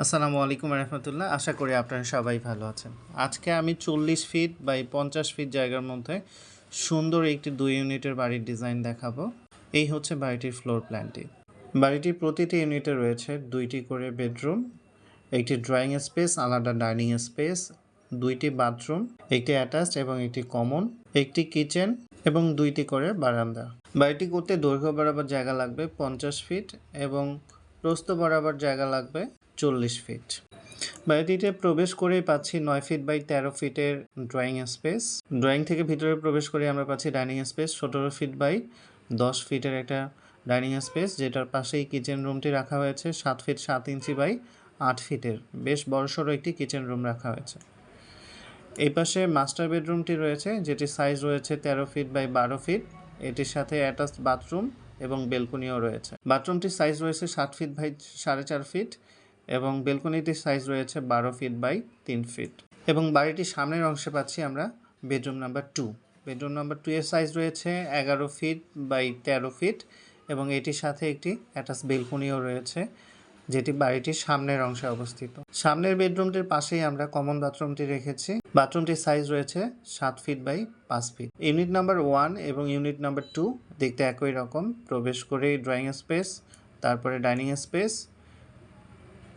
আসসালামু আলাইকুম রহমতুল্লাহ। আশা করি আপনারা সবাই ভালো আছেন। আজকে আমি চল্লিশ ফিট বাই পঞ্চাশ ফিট জায়গার মধ্যে সুন্দর একটি দুই ইউনিটের বাড়ির ডিজাইন দেখাবো। এই হচ্ছে বাড়িটির ফ্লোর প্ল্যানটি। বাড়িটির প্রতিটি ইউনিটে রয়েছে দুইটি করে বেডরুম, একটি ড্রয়িং স্পেস, আলাদা ডাইনিং স্পেস, দুইটি বাথরুম, একটি অ্যাটাচড এবং একটি কমন, একটি কিচেন এবং দুইটি করে বারান্দা। বাড়িটি করতে দৈর্ঘ্য বরাবর জায়গা লাগবে পঞ্চাশ ফিট এবং প্রস্থ বরাবর জায়গা লাগবে চল্লিশ ফিট বাড়িটিতে প্রবেশ করেই পাচ্ছি নয় ফিট বাই তেরো ফিটের ড্রয়িং স্পেস ড্রয়িং থেকে ভিতরে প্রবেশ করে আমরা পাচ্ছি ডাইনিং স্পেস সতেরো ফিট বাই দশ ফিটের একটা ডাইনিং স্পেস যেটার পাশেই কিচেন রুমটি রাখা হয়েছে, সাত ফিট সাত ইঞ্চি বাই আট ফিটের বেশ বড়সড় একটি কিচেন রুম রাখা হয়েছে। এই পাশে মাস্টার বেডরুমটি রয়েছে যেটি সাইজ রয়েছে তেরো ফিট বাই বারো ফিট এটির সাথে অ্যাটাচড বাথরুম এবং বেলকনিও রয়েছে। বাথরুমটির সাইজ রয়েছে সাত ফিট বাই সাড়ে চার ফিট এবং বেলকনিটির সাইজ রয়েছে বারো ফিট বাই তিন ফিট এবং বাড়িটির সামনের অংশে পাচ্ছি আমরা bedroom number two bedroom number two এর সাইজ রয়েছে এগারো ফিট বাই তেরো ফিট এবং এটির সাথে একটি অ্যাটাচ বেলকনিও রয়েছে, যেটি বাড়িটির সামনের অংশে অবস্থিত। সামনের বেডরুমটির পাশেই আমরা কমন বাথরুমটি রেখেছি। বাথরুমটির সাইজ রয়েছে সাত ফিট বাই পাঁচ ফিট ইউনিট নাম্বার ওয়ান এবং ইউনিট নাম্বার টু দেখতে একই রকম। প্রবেশ করে ড্রয়িং স্পেস তারপরে ডাইনিং স্পেস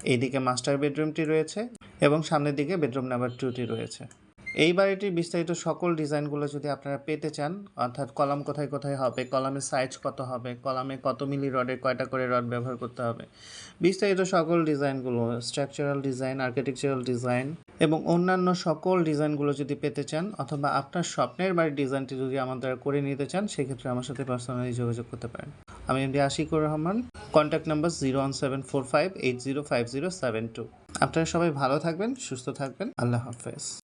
এইদিকে মাস্টার বেডরুমটি রয়েছে এবং সামনের দিকে বেডরুম নাম্বার টুটি রয়েছে। এই বাড়িটির বিস্তারিত সকল ডিজাইনগুলো যদি আপনারা পেতে চান, অর্থাৎ কলাম কোথায় কোথায় হবে, কলামের সাইজ কত হবে, কলামে কত মিলি রডের কয়টা করে রড ব্যবহার করতে হবে, বিস্তারিত সকল ডিজাইনগুলো স্ট্রাকচারাল ডিজাইন আর্কিটেকচারাল ডিজাইন এবং অন্যান্য সকল ডিজাইনগুলো যদি পেতে চান অথবা আপনার স্বপ্নের বাড়ির ডিজাইনটি যদি আমার দ্বারা করে নিতে চান, সেক্ষেত্রে আমার সাথে পার্সোনালি যোগাযোগ করতে পারেন। আমি MD Ashikur Rahman contact number zero one seven four five eight zero five zero seven two আপনারা সবাই ভালো থাকবেন, সুস্থ থাকবেন, আল্লাহ হাফেজ।